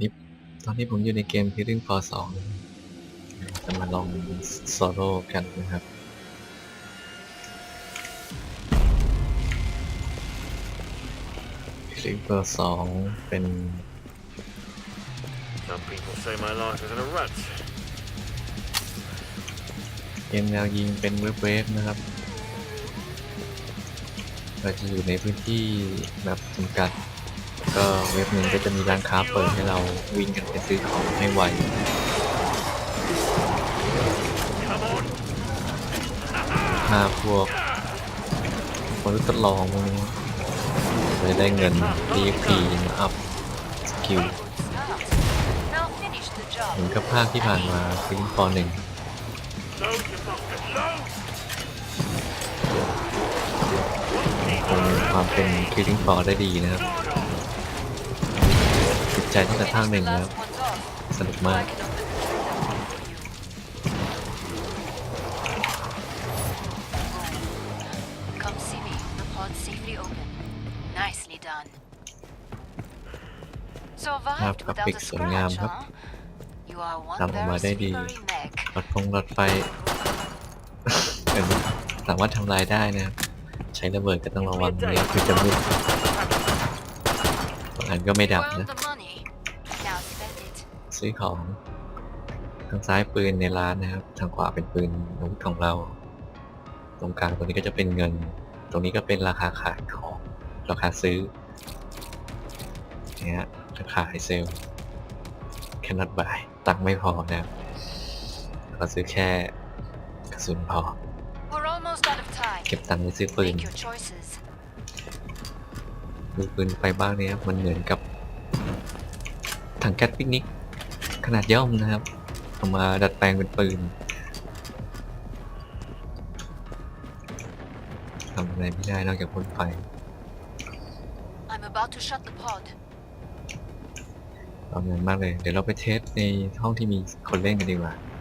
นี่ตอนนี้ผมอยู่ในเกม Killing Floor 2จะมาลองโซโล่กันนะครับ Killing Floor 2 เป็น Some people say my life is in a rut. เกมแนวยิงเป็นเวฟๆนะครับ เราจะอยู่ในพื้นที่แบบจำกัด ก็เว็บหนึ่งก็จะมีร้านค้าเปิดให้เราวิ่งกันไปซื้อของให้ไว Come on! ถ้าพวกคนทดลองพวกนี้จะได้เงิน DFP มาอัพสกิลเหมือนกับภาคที่ผ่านมาฟิงฟอหนึ่งคงความเป็นคิลลิ่งฟอร์ได้ดีนะครับ ใจตั้งแต่ภาคหนึ่ง Finish แล้ว the last ones off. สนุกมาก I can open the door for you. Come see me. The pod's safely open. Nicely done. ครับ Survived กรา without ฟิก a สวยงาม scratch, ครับ huh? You are one ทำออกมา very ได้ดี slippery mech. รถฟงรถไฟเออสามารถทำลายได้นะครับ ใช้ระเบิดก็ต้องระวังเนี่ยคือจะมืดบางอันก็ไม่ดับ Well, นะ ซื้อของทางซ้ายปืนในร้านนะครับ ทางขวาเป็นปืนอาวุธของเรา ตรงกลางตรงนี้ก็จะเป็นเงิน ตรงนี้ก็เป็นราคาขายของราคาซื้อเนี่ยราคาขายเซลล์แค่นัดบายตังค์ไม่พอนะครับก็ซื้อแค่กระสุนพอ We're almost out of time. เก็บตังค์ไว้ซื้อปืน Make your choices. ดูปืนไฟบ้างเนี่ยครับมันเหมือนกับถังแก๊สปิกนิก ขนาดย่อมนะครับเอามาดัดแปลงเป็นปืนทำอะไรไม่ได้นอกจากพ่นไฟ I'm about to shut the pod. เอาเงินมากเลย เดี๋ยวเราไปเทสในห้องที่มีคนเล่นกันดีกว่า Uh,